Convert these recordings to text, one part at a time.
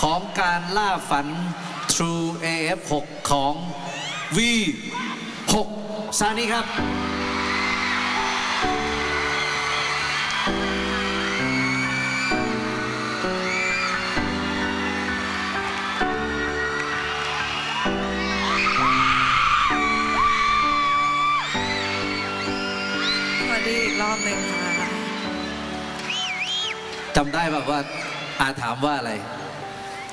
ของการล่าฝัน True AF6 ของ V6 ซานี้ครับสวัสดีอีกรอบหนึ่งค่ะจำได้แบบว่าอาถามว่าอะไร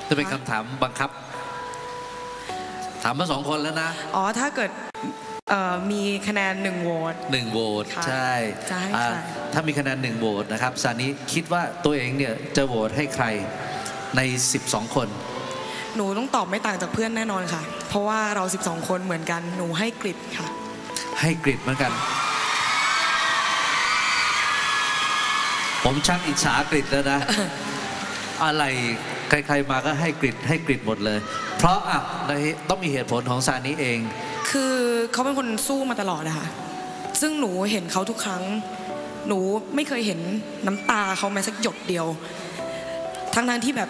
จะเป็นคำถามบังคับ ถามมาสองคนแล้วนะ อ๋อ ถ้าเกิดเอ่อมีคะแนนหนึ่งโหวตหนึ่งโหวตค่ะใช่จะให้อ่าใครถ้ามีคะแนนหนึ่งโหวตนะครับซานิคิดว่าตัวเองเนี่ยจะโหวตให้ใครใน 12 คน หนูต้องตอบไม่ต่างจากเพื่อนแน่นอนค่ะ เพราะว่าเรา 12 คนเหมือนกันหนูให้กริดค่ะ ให้กริดเหมือนกัน ผมชักอิจฉากริดแล้วนะ อะไร ใครๆมาก็ให้กริดให้กริดหมดเลย เพราะอะในต้องมีเหตุผลของซานิเอง คือเขาเป็นคนสู้มาตลอดนะคะซึ่งหนูเห็นเขาทุกครั้ง หนูไม่เคยเห็นน้ำตาเขาแม้สักหยดเดียว ทั้งนั้นที่แบบ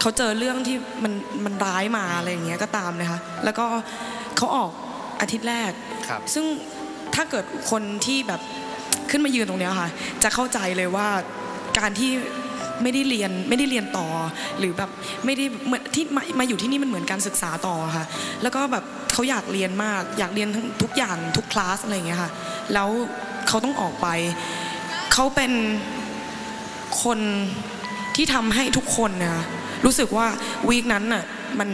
เขาเจอเรื่องที่มันมันร้ายมาอะไรอย่างเงี้ยก็ตามนะคะแล้วก็เขาออกอาทิตย์แรกครับซึ่งถ้าเกิดคนที่แบบขึ้นมายืนตรงเนี้ยค่ะ จะเข้าใจเลยว่าการที่ ไม่ได้เรียนไม่ได้เรียนต่อ หรือแบบไม่ได้เหมือนที่มามาอยู่ที่นี่มันเหมือนการศึกษาต่อค่ะ แล้วก็แบบเขาอยากเรียนมาก อยากเรียนทั้งทุกอย่างทุกคลาสอะไรอย่างเงี้ยค่ะ แล้วเขาต้องออกไป เขาเป็นคนที่ทำให้ทุกคนเนี่ยรู้สึกว่าวีคนั้นน่ะมัน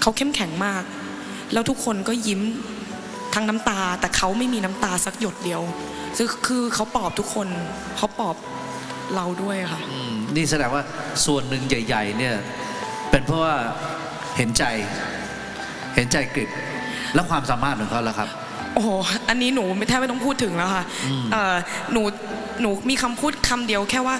เขาเข้มแข็งมาก แล้วทุกคนก็ยิ้มทั้งน้ำตา แต่เขาไม่มีน้ำตาสักหยดเดียวคือคือเขาปลอบทุกคนเขาปลอบ เราด้วยค่ะอืมนี่แสดงว่าส่วนหนึ่งใหญ่ ๆ เนี่ย เป็นเพราะว่าเห็นใจเห็นใจกริดและความสามารถของเขาแล้วครับ โอ้โหอันนี้หนูไม่แทบไม่ต้องพูดถึงแล้วค่ะเอ่อหนูหนูมีคำพูดคำเดียวแค่ว่า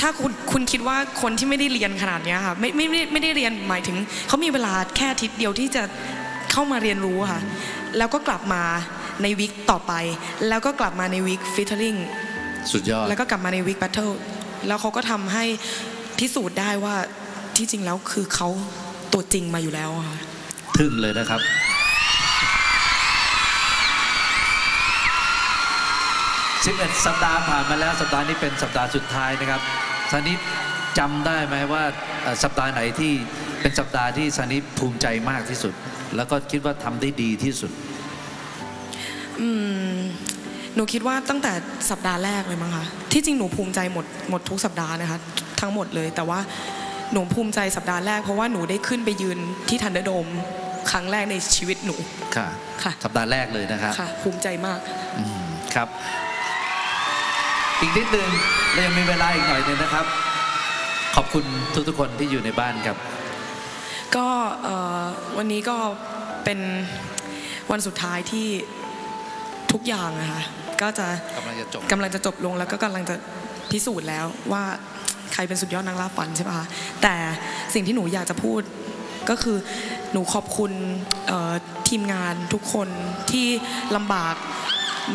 ถ้าคุณคุณคิดว่าคนที่ไม่ได้เรียนขนาดเนี้ยค่ะไม่ไม่ไม่ไม่ได้เรียนหมายถึงเขามีเวลาแค่อาทิตย์เดียวที่จะเข้ามาเรียนรู้อะค่ะ แล้วก็กลับมาในวิกต่อไป แล้วก็กลับมาในวิกฟิตเทอริงสุดยอด แล้วก็กลับมาในวิกแบทเทิล แล้วเขาก็ทำให้พิสูจน์ได้ว่าที่จริงแล้วคือเขาตัวจริงมาอยู่แล้วอะค่ะทึ่งเลยนะครับ11สัปดาห์ผ่านมาแล้วสัปดาห์นี้เป็นสัปดาห์สุดท้ายนะครับซานิจำได้ไหมว่าเอ่อสัปดาห์ไหนที่เป็นสัปดาห์ที่ซานิภูมิใจมากที่สุด แล้วก็คิดว่าทำได้ดีที่สุด อืม หนูคิดว่าตั้งแต่สัปดาห์แรกเลยมั้งคะที่จริงหนูภูมิใจหมดหมดทุกสัปดาห์นะคะทั้งหมดเลย แต่ว่าหนูภูมิใจสัปดาห์แรกเพราะว่าหนูได้ขึ้นไปยืนที่ทันเดอร์โดมครั้งแรกในชีวิตหนูค่ะค่ะ สัปดาห์แรกเลยนะครับค่ะ ภูมิใจมากอืมครับ อีกนิดนึงเรายังมีเวลาอีกหน่อยหนึงนะครับ ขอบคุณทุกๆคนที่อยู่ในบ้านครับ ก็เอ่อวันนี้ก็เป็นวันสุดท้ายที่ ทุกอย่างนะคะก็จะกำลังจะจบกำลังจะจบลงแล้วก็กำลังจะพิสูจน์แล้วว่าใครเป็นสุดยอดนางล่าฝันใช่ปะคะแต่สิ่งที่หนูอยากจะพูดก็คือหนูขอบคุณเอ่อทีมงานทุกคนที่ลำบาก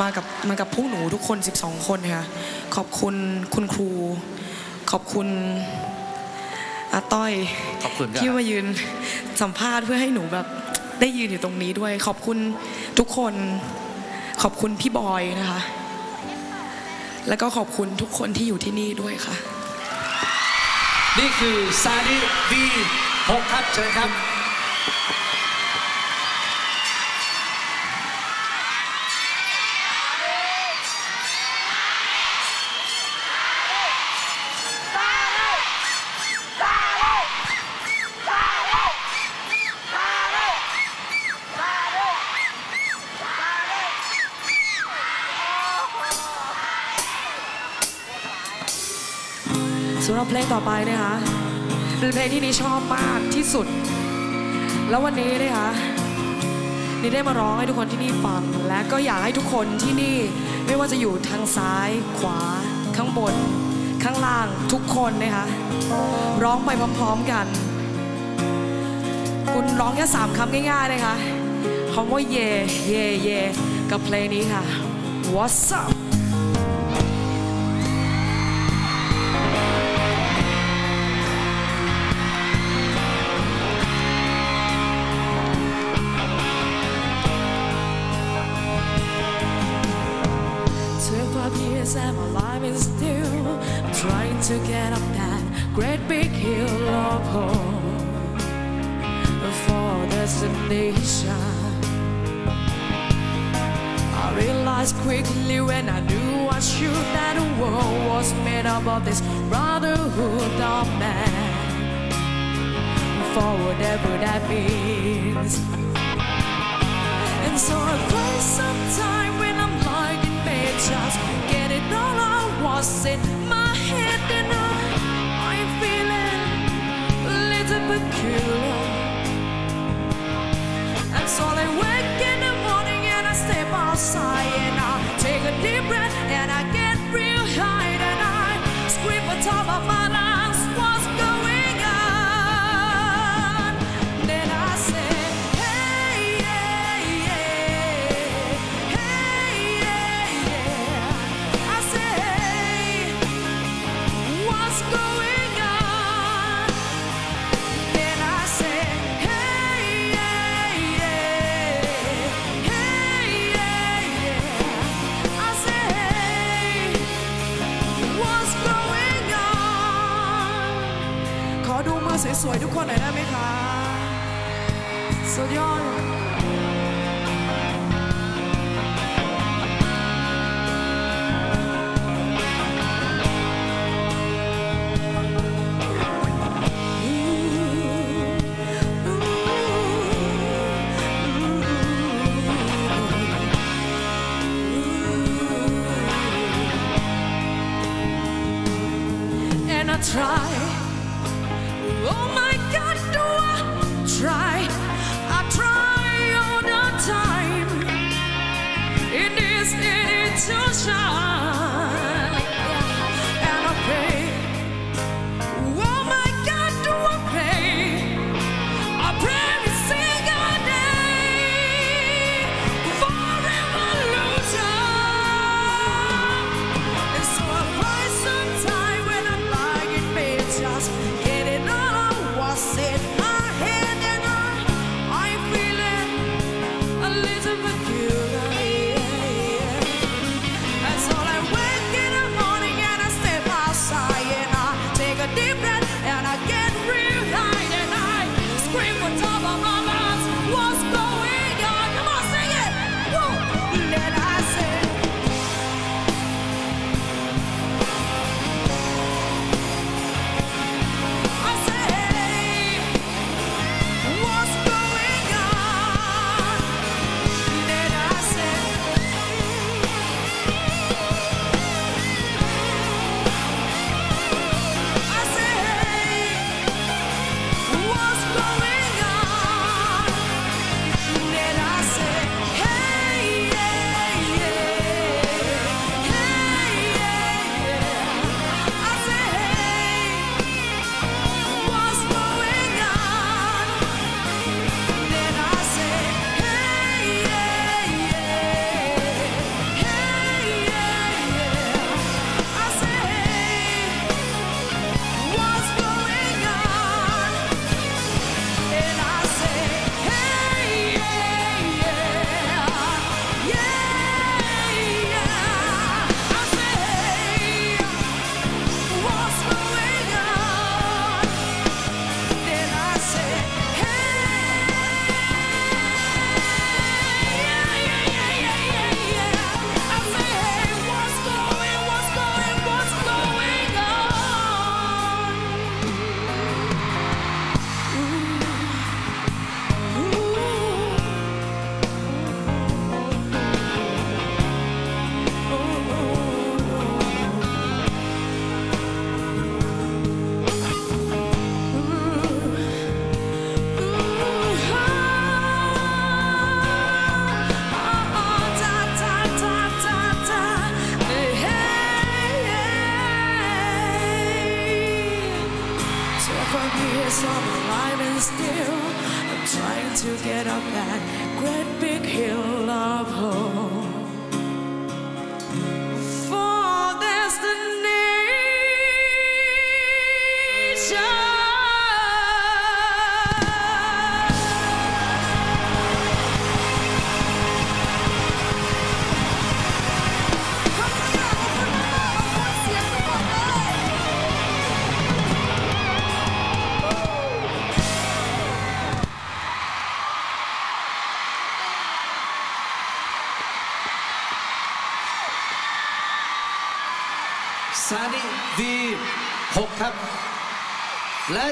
มากับมากับพวกหนูทุกคน 12 คนนะคะขอบคุณคุณครู ขอบคุณอาต้อยขอบคุณครับที่มายืนสัมภาษณ์เพื่อให้หนูแบบได้ยืนอยู่ตรงนี้ด้วย ขอบคุณทุกคน ขอบคุณพี่บอยนะคะ แล้วก็ขอบคุณทุกคนที่อยู่ที่นี่ด้วยค่ะ นี่คือซาดิวีหกครับเชิญครับ สำหรับเพลงต่อไปนะคะเป็นเพลงที่นี่ชอบมากที่สุด แล้ววันนี้นะคะนี่ได้มาร้องให้ทุกคนที่นี่ฟัง และก็อยากให้ทุกคนที่นี่ไม่ว่าจะอยู่ทางซ้าย ขวา ข้างบน ข้างล่างทุกคนนะคะร้องไปพร้อมๆกัน คุณร้องแค่สามคำง่ายๆนะคะคำว่าเย่เย่เย่กับเพลงนี้ค่ะ What's up And my life is still. I'm trying to get up that great big hill of hope before destination. I realized quickly when I knew I should that the world was made up of this brotherhood of man. For whatever that means. And so I play sometime when I'm lying in bed just no, no, was my สวยๆทุกคนหน่อยได้ไหมคะสุดยอด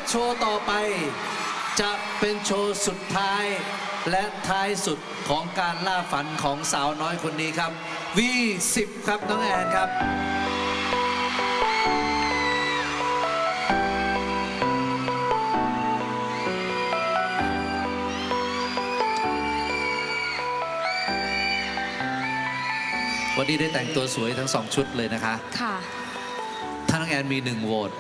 โชว์ต่อไป จะเป็นโชว์สุดท้ายและท้ายสุดของการล่าฝันของสาวน้อยคนนี้ครับ V10 ครับน้องแอนครับวันนี้ได้แต่งตัวสวยทั้งสองชุดเลยนะคะ ค่ะ ถ้าน้องแอนมีหนึ่งโหวต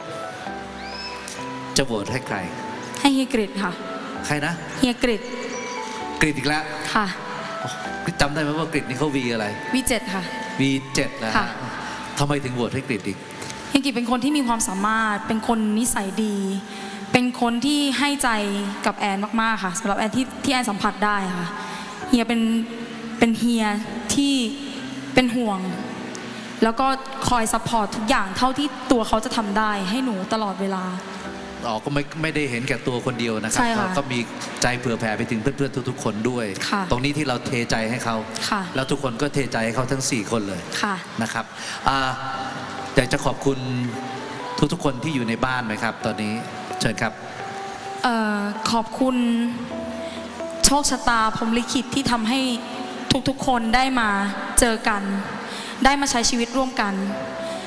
จะโหวตให้ใคร ให้เฮียกริดค่ะ ใครนะเฮียกริดกรีดอีกแล้วค่ะจำได้ไหมว่ากรีดนี่เขาวีอะไรวิเจ็ดค่ะ V7 นะค่ะฮะทำไมถึงโหวตให้กรีดอีกเฮียกริดเป็นคนที่มีความสามารถเป็นคนนิสัยดี เป็นคนที่ให้ใจกับแอนมากๆค่ะสำหรับแอนที่ที่แอนสัมผัสได้ค่ะเฮียเป็นเป็นเฮียที่เป็นห่วงแล้วก็คอยซัพพอร์ตทุกอย่างเท่าที่ตัวเขาจะทำได้ให้หนูตลอดเวลา อ๋อก็ไม่ไม่ได้เห็นแก่ตัวคนเดียวนะครับใช่ค่ะก็ก็มีใจเผื่อแผ่ไปถึงเพื่อนๆทุกๆ คนด้วยค่ะตรงนี้ที่เราเทใจให้เขาค่ะแล้วทุกคนก็เทใจให้เขาทั้ง 4 คนเลยค่ะนะครับอ่าอยากจะขอบคุณทุกๆคนที่อยู่ในบ้านไหมครับ ตอนนี้เชิญครับเอ่อขอบคุณโชคชะตาพรหมลิขิตที่ทำให้ทุกๆคนได้มาเจอกัน ได้มาใช้ชีวิตร่วมกัน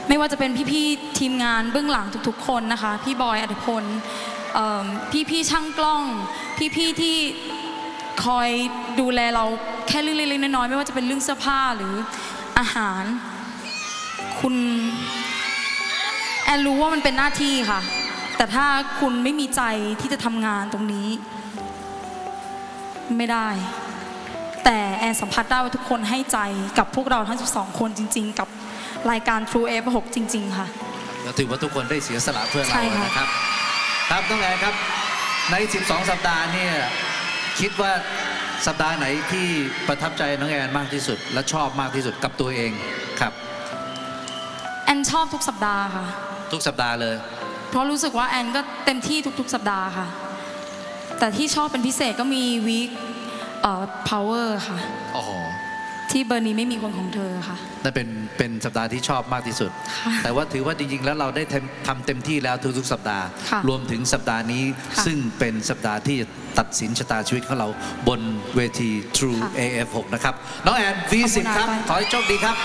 ไม่ว่าจะเป็นพี่ๆทีมงานเบื้องหลังทุกๆ คนนะคะ พี่บอยอัธพลพี่ๆช่างกล้อง พี่ๆที่คอยดูแลเราแค่เรื่องเล็กๆน้อยๆไม่ว่าจะเป็นเรื่องเสื้อผ้าหรืออาหาร คุณแอนรู้ว่ามันเป็นหน้าที่ค่ะ แต่ถ้าคุณไม่มีใจที่จะทำงานตรงนี้ ไม่ได้ แต่แอนสัมผัสได้ว่าทุกคนให้ใจกับพวกเราทั้ง 12 คนจริง ๆ กับ รายการ True F6 จริง ๆ ค่ะเราถือว่าทุกคนได้เสียสละเพื่อใช่เราค่ะนะครับ ครับต้องแอนครับ ใน 12 สัปดาห์เนี่ยคิดว่าสัปดาห์ไหนที่ประทับใจน้องแอนมากที่สุด และชอบมากที่สุดกับตัวเองครับ แอนชอบทุกสัปดาห์ค่ะ ทุกสัปดาห์เลย เพราะรู้สึกว่าแอนก็เต็มที่ทุก ๆ สัปดาห์ค่ะ แต่ที่ชอบเป็นพิเศษก็มีวีคเอ่อ power ค่ะโอ้โห ที่เบอร์นี้ไม่มีคนของเธอค่ะนั่นเป็นเป็นสัปดาห์ที่ชอบมากที่สุดค่ะแต่ว่าถือว่าจริงๆแล้วเราได้ทำทำเต็มที่แล้วทุกๆสัปดาห์ค่ะรวมถึงสัปดาห์นี้ค่ะซึ่งเป็นสัปดาห์ที่จะตัดสินชะตาชีวิตของเราบนเวที True ค่ะ AF6 นะครับ น้องแอน V10 ครับ ขอบคุณค่ะขอให้โชคดีครับ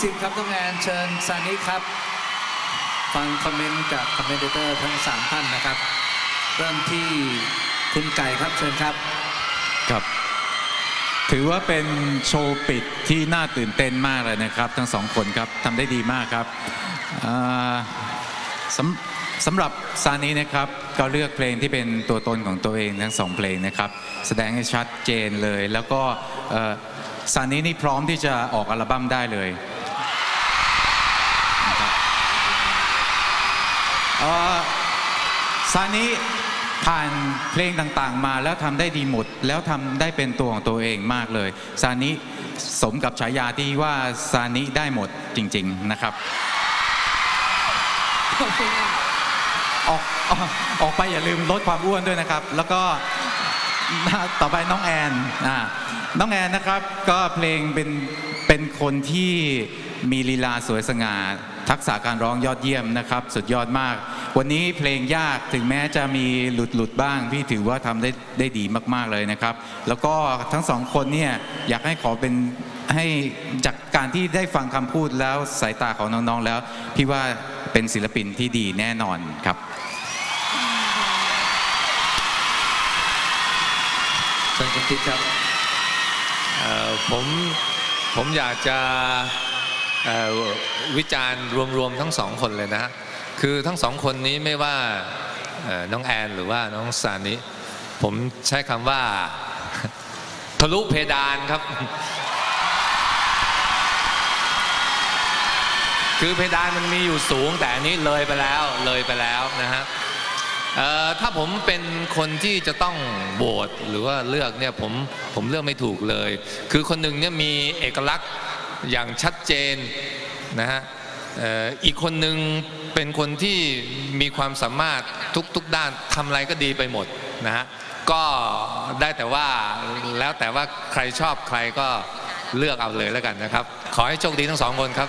V10 ครับต้องแอนเชิญซานิครับ ฟังคอมเมนต์จากคอมเมนเตอร์ทั้ง 3 ท่านนะครับ เริ่มที่คุณไก่ครับเชิญครับครับ ถือว่าเป็นโชว์ปิดที่น่าตื่นเต้นมากเลยนะครับ ทั้งสองคนครับทำได้ดีมากครับสำสำหรับซานี้นะครับก็เลือกเพลงที่เป็นตัวตนของตัวเองทั้งสองเพลงนะครับ แสดงให้ชัดเจนเลย แล้วก็ซานี้นี่พร้อมที่จะออกอัลบั้มได้เลยนะครับเอ่อ ซานิผ่านเพลงต่างๆมาแล้วทำได้ดีหมด แล้วทำได้เป็นตัวของตัวเองมากเลยซานิสมกับฉายาที่ว่าซานิได้หมดจริง ๆนะครับออกออกออกไปอย่าลืมลดความอ้วนด้วยนะครับ แล้วก็ต่อไปน้องแอนอ่าน้องแอนนะครับก็เพลงเป็นเป็นคนที่มีลีลาสวยสง่า ทักษะการร้องยอดเยี่ยมนะครับ สุดยอดมาก วันนี้เพลงยากถึงแม้จะมีหลุดหลุดๆบ้าง พี่ถือว่าทำได้ได้ดีมาก ๆเลยนะครับ แล้วก็ทั้งสองคนเนี่ยอยากให้ขอเป็นให้จากการที่ได้ฟังคำพูดแล้วสายตาของน้องๆแล้ว พี่ว่าเป็นศิลปินที่ดีแน่นอนครับเชิญคุณติ๊กครับเอ่อผมผมอยากจะเอ่อ วิจารณ์รวมๆทั้งสองคนเลยนะฮะคือทั้งสองคนนี้ไม่ว่าน้องแอนหรือว่าน้องซานิผมใช้คำว่าทะลุเพดานครับ คือเพดานมันมีอยู่สูงแต่อันนี้เลยไปแล้วเลยไปแล้วนะฮะถ้าผมเป็นคนที่จะต้องโหวตหรือว่าเลือกเนี่ยผมผมเลือกไม่ถูกเลย คือคนหนึ่งเนี่ยมีเอกลักษณ์ อย่างชัดเจนนะฮะเอ่ออีกคนหนึ่งเป็นคนที่มีความสามารถทุกๆด้านทำอะไรก็ดีไปหมดนะฮะก็ได้แต่ว่าแล้วแต่ว่าใครชอบใครก็เลือกเอาเลยแล้วกันนะครับ ขอให้โชคดีทั้งสองคนครับ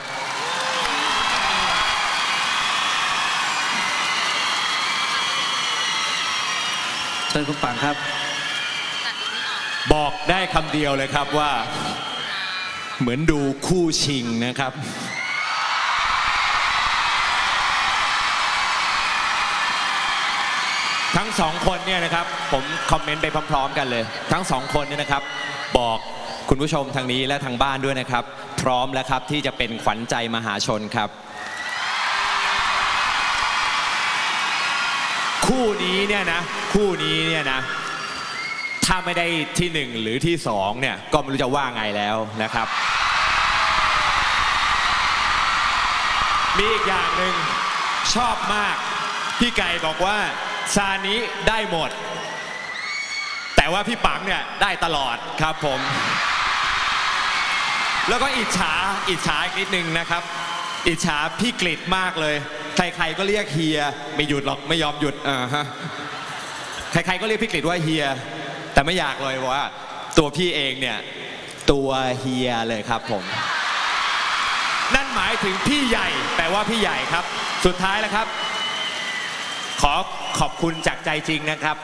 เชิญคุณปังครับ บอกได้คำเดียวเลยครับว่า เหมือนดูคู่ชิงนะครับ ทั้งสองคนเนี่ยนะครับ ผมคอมเมนต์ไปพร้อม ๆ กันเลย ทั้งสองคนเนี่ยนะครับ บอกคุณผู้ชมทางนี้และทางบ้านด้วยนะครับ พร้อมแล้วครับที่จะเป็นขวัญใจมหาชนครับ คู่นี้เนี่ยนะ คู่นี้เนี่ยนะ ถ้าไม่ได้ที่หนึ่งหรือที่สองเนี่ยก็ไม่รู้จะว่าไงแล้วนะครับ มีอีกอย่างหนึ่งชอบมาก พี่ไก่บอกว่าซานิได้หมด แต่ว่าพี่ปังเนี่ยได้ตลอดครับผม แล้วก็อิจฉาอิจฉาอีกนิดนึงนะครับ อิจฉาพี่กฤษมากเลย ใครๆก็เรียกเฮีย ไม่หยุดหรอกไม่ยอมหยุดอ่าฮะใครๆก็เรียกพี่กฤษว่าเฮีย แต่ไม่อยากเลยว่า ตัวพี่เองเนี่ย ตัวเฮียเลยครับผม นั่นหมายถึงพี่ใหญ่แปลว่าพี่ใหญ่ครับ สุดท้ายแล้วครับ ขอขอบคุณจากใจจริงนะครับ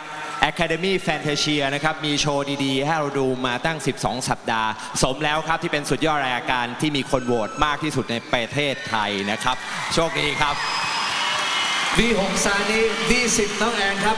Academy Fantasia นะครับ มีโชว์ดีๆ ให้เราดูมาตั้ง 12 สัปดาห์ สมแล้วครับที่เป็นสุดยอดรายการที่มีคนโหวตมากที่สุดในประเทศไทยนะครับ โชคดีครับ V6 ซานิ V10 น้องแอนครับ